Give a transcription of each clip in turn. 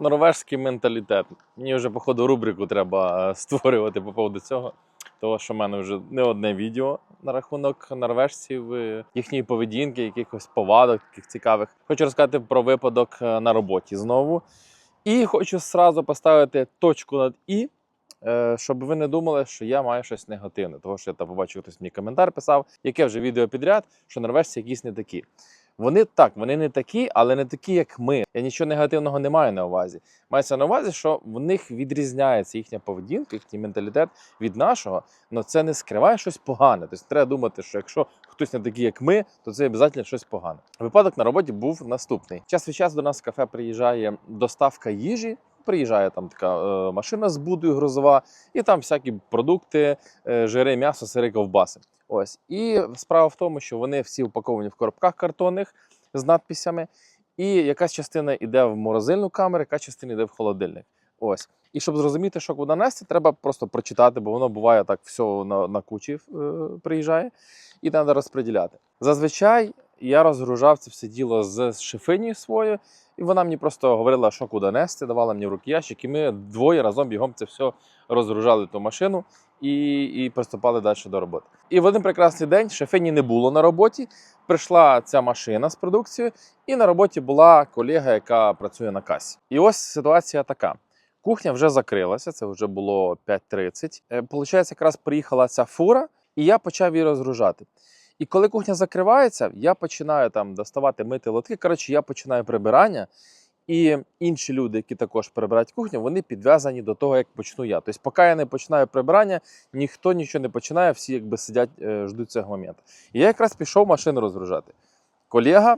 норвежський менталітет. Мені вже, походу, рубрику треба е, створювати по поводу цього. Тому що в мене вже не одне відео на рахунок норвежців, е, їхньої поведінки, якихось повадок таких цікавих. Хочу розказати про випадок е, на роботі знову. І хочу сразу поставити точку над І, щоб ви не думали, що я маю щось негативне. Тому що я там побачив, хтось мені коментар писав, яке вже відео підряд, що норвежці якісь не такі. Вони так, вони не такі, але не такі, як ми. Я нічого негативного не маю на увазі. Мається на увазі, що в них відрізняється їхня поведінка, їхній менталітет від нашого, але це не скриває щось погане. Тобто треба думати, що якщо хтось не такий, як ми, то це обов'язково щось погане. Випадок на роботі був наступний. Час від часу до нас в кафе приїжджає доставка їжі. Приїжджає там така е, машина з будою грузова, і там всякі продукти, е, жири, м'ясо, сири, ковбаси. Ось і справа в тому, що вони всі упаковані в коробках картонних з надписями, і якась частина йде в морозильну камеру, яка частина йде в холодильник. Ось. І щоб зрозуміти, що куди нести, треба просто прочитати, бо воно буває так все на, на кучі е, приїжджає, і треба розподіляти. Зазвичай я розгружав це все діло з шифині своєю, і вона мені просто говорила, що куди нести, давала мені в руки ящик, і ми двоє разом бігом це все розгружали ту машину і, і приступали далі до роботи. І в один прекрасний день шефині не було на роботі. Прийшла ця машина з продукцією, і на роботі була колега, яка працює на касі. І ось ситуація така. Кухня вже закрилася, це вже було 5.30. Е, Получається, якраз приїхала ця фура, і я почав її розгружати. І коли кухня закривається, я починаю там доставати мити лотки. Коротше, я починаю прибирання. І інші люди, які також прибирають кухню, вони підв'язані до того, як почну я. Тобто, поки я не починаю прибирання, ніхто нічого не починає, всі якби сидять, е, ждуть цього моменту. І я якраз пішов машину розгружати. Колега,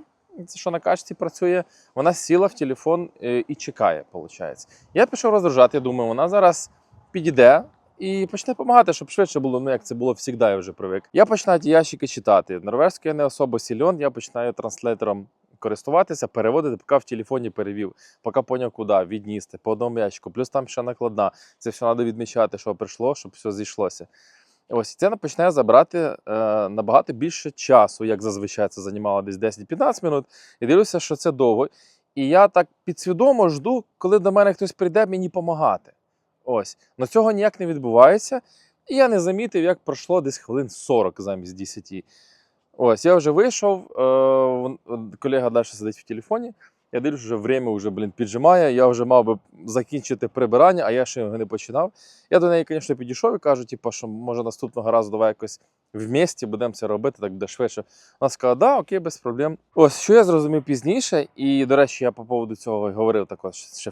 що на качці працює, вона сіла в телефон е, і чекає, виходить. Я пішов розгружати, думаю, вона зараз підійде. І почне допомагати, щоб швидше було, ну як це було завжди, я вже привик. Я починаю ті ящики читати. Норвезький я не особо сильон, я починаю транслейтером користуватися, переводити, поки в телефоні перевів, поки поняв, куди відністи, по одному ящику. Плюс там ще накладна. Це все треба відмічати, що прийшло, щоб все зійшлося. Ось це починає забрати е, набагато більше часу, як зазвичай це займало десь 10-15 минут. І дивлюся, що це довго. І я так підсвідомо жду, коли до мене хтось прийде мені допомагати. Ось. Но цього ніяк не відбувається. І я не замітив, як пройшло десь хвилин 40 замість 10. Ось, я вже вийшов, е, колега далі сидить в телефоні. Я дивлюсь, вже время вже, блін, піджимає. Я вже мав би закінчити прибирання, а я ще його не починав. Я до неї, звісно, підійшов і кажу, типу, що може наступного разу давай якось в місті будемо це робити, так буде швидше. Вона сказала, да, окей, без проблем. Ось що я зрозумів пізніше, і до речі, я по поводу цього говорив також з